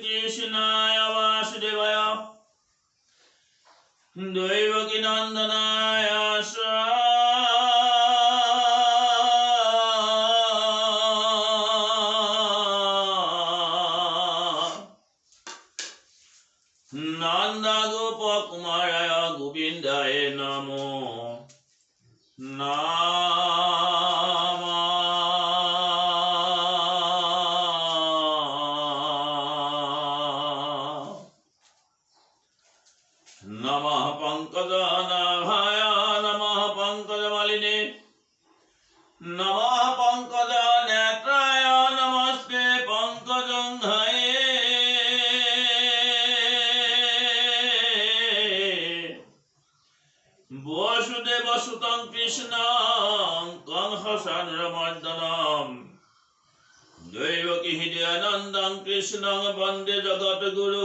কৃষ্ণায় বাসুদেবায় দৈবকী নন্দনায় নন্দা গোপ কুমারায় গোবিন্দায় নমো নামা পঙ্কজঙ্ঘয়ে বসুদেব সুতং কৃষ্ণ কংসসান্দ্রমর্দনম দৈবকী হৃদয়ানন্দং কৃষ্ণ বন্দে জগৎ গুরু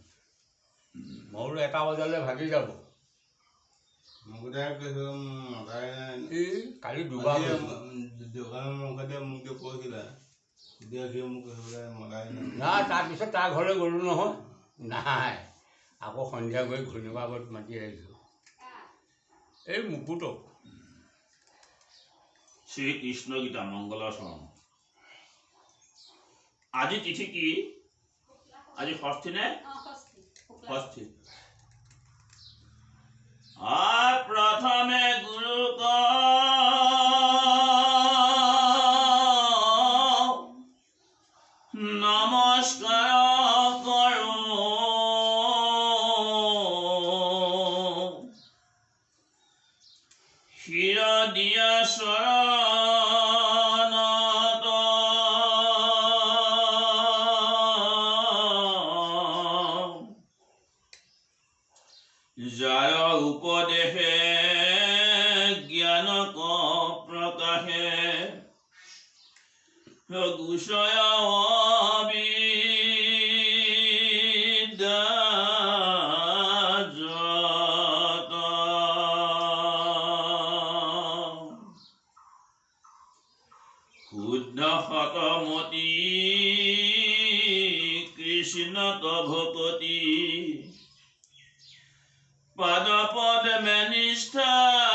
মই বোলো এটা বজালৈ ভাগি যাব। মুকুতাই কৈছোঁ মতাই নাই এই কালি দুবাৰ আজিয়ে গৈছোঁ। ম- দোকানৰ মুখতে মোক যে কৈছিলে এতিয়া সি মোক কৈছিলে মতাই নাই। নাই তাৰপিছত তাৰ ঘৰলৈ গ'লোঁ নহয়। নাই আকৌ সন্ধিয়া গৈ ঘৈণীয়েকৰ আগত মাতি আহিছোঁ। এই মুকুটক। শ্ৰীকৃষ্ণ গীতা মঙ্গল শৰণ আজি তিথি কি? আজি ষষ্ঠী নে? ষষ্ঠী আর প্রথমে গুরু নমস্কার করো শির দিয়া শরণত যার উপদেশে জ্ঞান ক প্রকাশে গুষয় Father, upon the minister.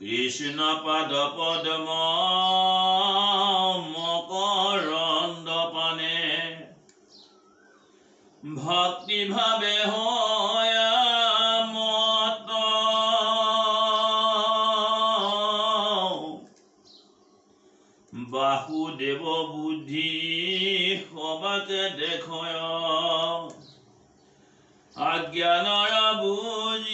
Krishna পাদ পদ্ম মকৰন্দ পানে ভক্তি ভাবে হয় মত বাসুদেৱ বুদ্ধি সবাকে দেখয় অজ্ঞানৰ বুজি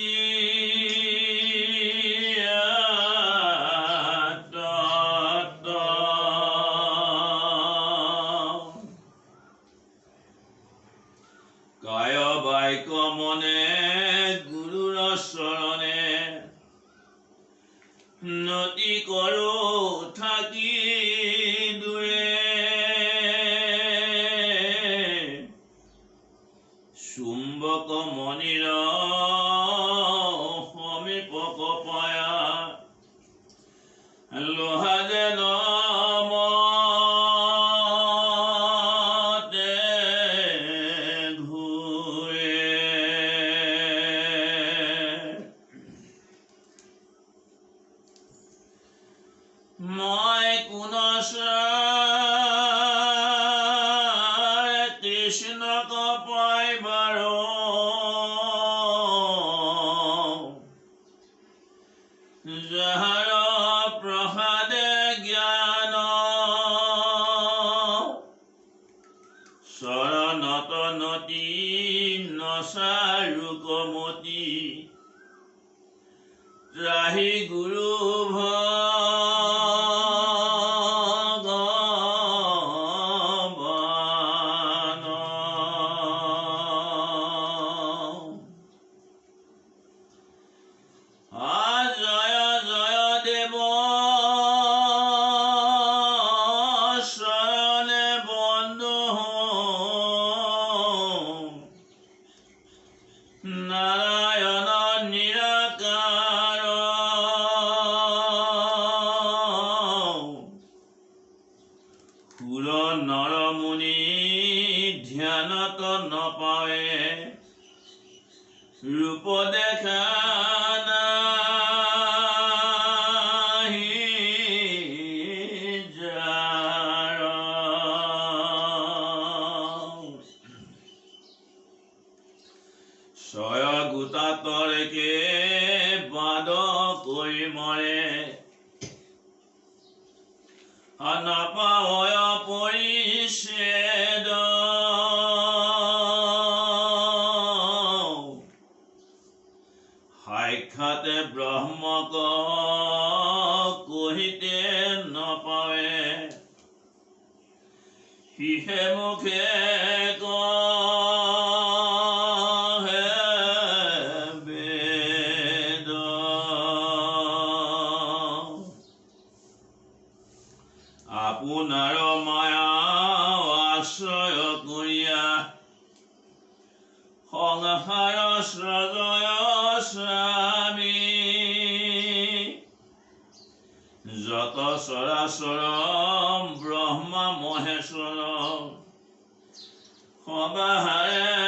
নতি করো থাকি দূৰে Мой куношай. সুর নরমুনি ধ্যানত নপাৱে ৰূপ দেখা। ছয় গোটা তৰকে বাদ কৰি মৰে নাপায় পৰিছেদ সাক্ষাৎ ব্ৰহ্মক কহিতে নপাৱে সিহে মুখে আপোনাৰ মায়া আশ্ৰয় কৰিয়া সংসাৰ সৃজয় স্বামী যত চৰাচৰ ব্ৰহ্মা মহেশ্বৰ সবাহাৰে